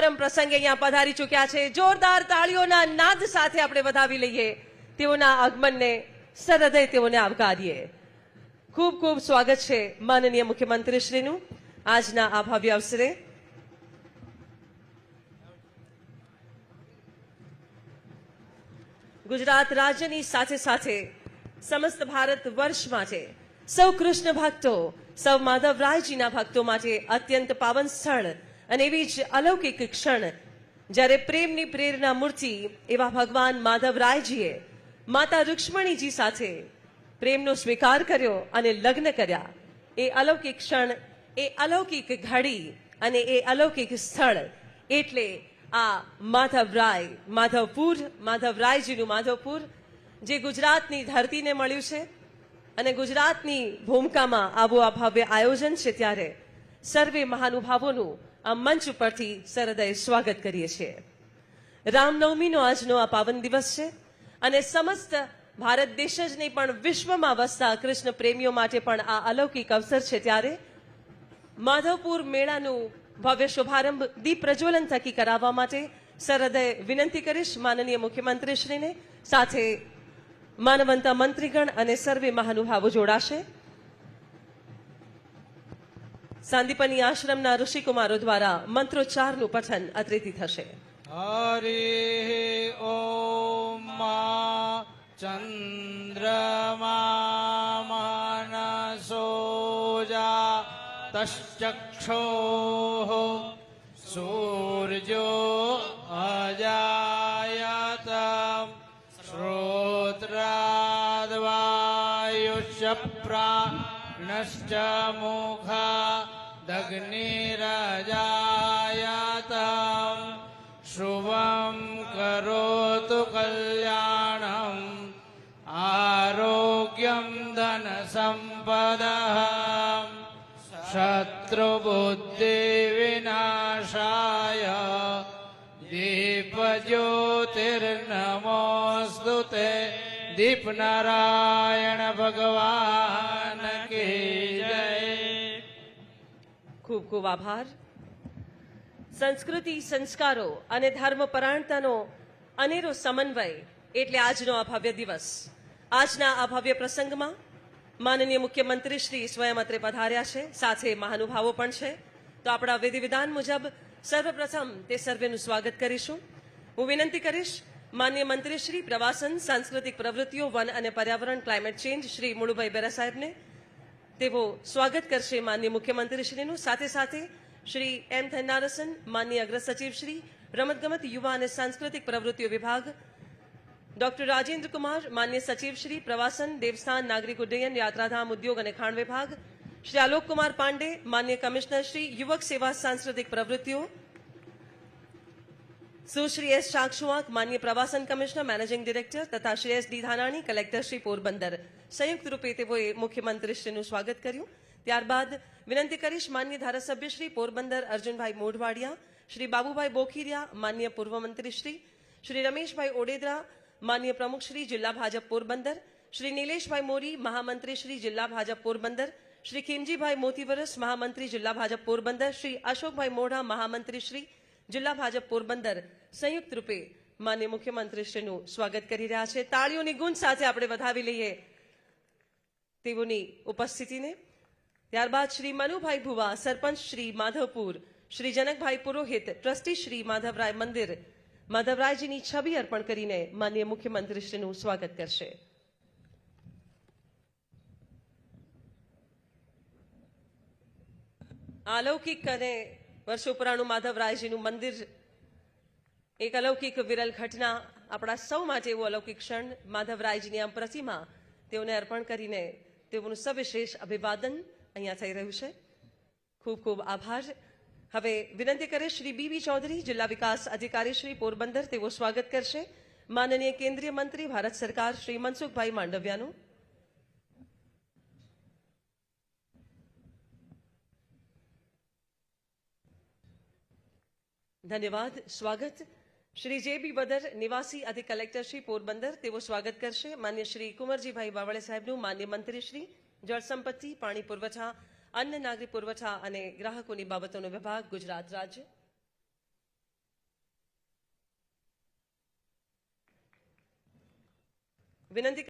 શુભારંભ પ્રસંગે અહીંયા પધારી ચૂક્યા છે. જોરદાર તાળીઓના નાદ સાથે આપણે વધાવી લઈએ. તેઓના આગમનને સરહૃદય તેઓને આવકારીએ. ખૂબ ખૂબ સ્વાગત છે માનનીય મુખ્યમંત્રીશ્રીનું. આજના આ ભવ્ય અવસરે ગુજરાત રાજ્યની સાથે સાથે સમસ્ત ભારત વર્ષ માટે સૌ કૃષ્ણ ભક્તો, સૌ માધવરાયજીના ભક્તો માટે અત્યંત પાવન સ્થળ અને એવી જ અલૌકિક ક્ષણ, જ્યારે પ્રેમની પ્રેરણા મૂર્તિ એવા ભગવાન માધવરાયજીએ માતા રૂક્ષ્મણીજી સાથે પ્રેમનો સ્વીકાર કર્યો અને લગ્ન કર્યા. એ અલૌકિક ક્ષણ, એ અલૌકિક ઘડી અને એ અલૌકિક સ્થળ એટલે આ માધવરાય માધવપુર માધવરાયજીનું માધવપુર, જે ગુજરાતની ધરતીને મળ્યું છે અને ગુજરાતની ભૂમિકામાં આવું આ ભવ્ય આયોજન છે ત્યારે. સર્વે મહાનુભાવોનું આ મંચ ઉપરથી સરહૃદય સ્વાગત કરીએ છીએ. રામનવમીનો આજનો આ પાવન દિવસ છે અને સમસ્ત ભારત દેશ જ નહીં, પણ વિશ્વમાં વસતા કૃષ્ણ પ્રેમીઓ માટે પણ આ અલૌકિક અવસર છે ત્યારે માધવપુર મેળાનું ભવ્ય શુભારંભ દીપ પ્રજ્વલન થકી કરાવવા માટે સરહદય વિનંતી કરીશ માનનીય મુખ્યમંત્રીશ્રીને. સાથે માનવંતા મંત્રીગણ અને સર્વે મહાનુભાવો જોડાશે. સાંદીપની આશ્રમના ઋષિકુમારો દ્વારા મંત્રોચ્ચારનું પઠન અત્રેથી થશે. હરે ઓમ ચંદ્રમા મનસોજા તશ્ચક્ષો સૂર્યો અજાયત શ્રોત્રાદ્વાયુષ્ય પ્રાણશ્ચ મુખા કરોતુ કલ્યાણમ આરોગ્યમ ધન સંપદ શત્રુબુદ્ધિ વિનાશાય દીપજ્યોતિર્નમોસ્તુ તે દીપનારાયણ ભગવાન કી જય ખૂબ ખૂબ આભાર. સંસ્કૃતિ, સંસ્કારો અને ધર્મપરાયણતાનો અનેરો સમન્વય એટલે આજનો આ ભવ્ય દિવસ. આજના આ ભવ્ય પ્રસંગમાં માનનીય મુખ્યમંત્રી શ્રી સ્વયં અત્રે પધાર્યા છે, સાથે મહાનુભાવો પણ છે. તો આપણા વિધિ વિધાન મુજબ સર્વપ્રથમ તે સર્વેનું સ્વાગત કરીશું. હું વિનંતી કરીશ માન્ય મંત્રી શ્રી, પ્રવાસન, સાંસ્કૃતિક પ્રવૃત્તિઓ, વન અને પર્યાવરણ, ક્લાઇમેટ ચેન્જ શ્રી મુળુભાઈ બેરા સાહેબને તેઓ સ્વાગત કરશે માન્ય મુખ્યમંત્રીશ્રીનું. સાથે સાથે શ્રી એમ થન્નારસન, માન્ય અગ્ર સચિવશ્રી રમતગમત, યુવા અને સાંસ્કૃતિક પ્રવૃત્તિઓ વિભાગ, ડોક્ટર રાજેન્દ્ર કુમાર, માન્ય સચિવશ્રી પ્રવાસન, દેવસ્થાન, નાગરિક ઉડ્ડયન, યાત્રાધામ, ઉદ્યોગ અને ખાણ વિભાગ, શ્રી આલોક કુમાર પાંડે, માન્ય કમિશનર શ્રી, યુવક સેવા, સાંસ્કૃતિક પ્રવૃત્તિઓ સુશ્રી એસ ચાકશુઆક માન્ય પ્રવાસન કમિશનર મેનેજિંગ ડિરેક્ટર તથા Shri S D Dhanani collector Shri Porbandar સંયુક્ત રૂપે તેઓએ મુખ્યમંત્રીશ્રીનું સ્વાગત કર્યું ત્યારબાદ વિનંતી કરીશ માન્ય ધારાસભ્ય શ્રી પોરબંદર અર્જુનભાઈ મોઢવાડિયા શ્રી બાબુભાઈ બોખીરિયા માન્ય પૂર્વ મંત્રી શ્રી શ્રી રમેશભાઈ ઓડેદરા માન્ય પ્રમુખ શ્રી જિલ્લા ભાજપ પોરબંદર શ્રી નિલેશભાઈ મોરી મહામંત્રી શ્રી જિલ્લા ભાજપ પોરબંદર શ્રી ખીમજીભાઈ મોતીવરસ મહામંત્રી જિલ્લા ભાજપ પોરબંદર શ્રી અશોકભાઈ મોઢા મહામંત્રી શ્રી જિલ્લા ભાજપ પોરબંદર સંયુક્ત રૂપે માન્ય મુખ્યમંત્રીશ્રીનું સ્વાગત કરી રહ્યા છે. તાળીઓની ગુંજ સાથે આપણે વધાવી લઈએ તેઓની ઉપસ્થિતિને. ત્યારબાદ શ્રી મનુભાઈ ભુવા, સરપંચ શ્રી માધવપુર, શ્રી જનકભાઈ પુરોહિત, ટ્રસ્ટી શ્રી માધવરાય મંદિર, માધવરાયજીની છબી અર્પણ કરીને માન્ય મુખ્યમંત્રીશ્રીનું સ્વાગત કરશે. અલૌકિક અને વર્ષો પુરાણું માધવરાયજીનું મંદિર એક અલૌકિક વિરલ ઘટના આપણા સૌ માટે એવું અલૌકિક ક્ષણ માધવરાયજીની આમ પ્રતિમા તેઓને અર્પણ કરીને તેઓનું સવિશેષ અભિવાદન અહીંયા થઈ રહ્યું છે. ખૂબ ખૂબ આભાર. હવે વિનંતી કરે શ્રી બીબી ચૌધરી, જિલ્લા વિકાસ અધિકારી શ્રી પોરબંદર, તેઓ સ્વાગત કરશે. માનનીય કેન્દ્રીય મંત્રી, ભારત સરકાર શ્રી મનસુખભાઈ માંડવિયાનું. ધન્યવાદ, સ્વાગત. શ્રી જે બી બદર નિવાસી અધિક કલેક્ટર શ્રી પોરબંદર, તેઓ સ્વાગત કરશે. માન્ય શ્રી કુંવરજીભાઈ બાવળે સાહેબનું, માન્ય મંત્રીશ્રી જળસંપત્તિ પાણી પુરવઠા, અન્ન નાગરિક પુરવઠા અને ગ્રાહકોની બાબતોનો વિભાગ, ગુજરાત રાજ્ય. વિનંતી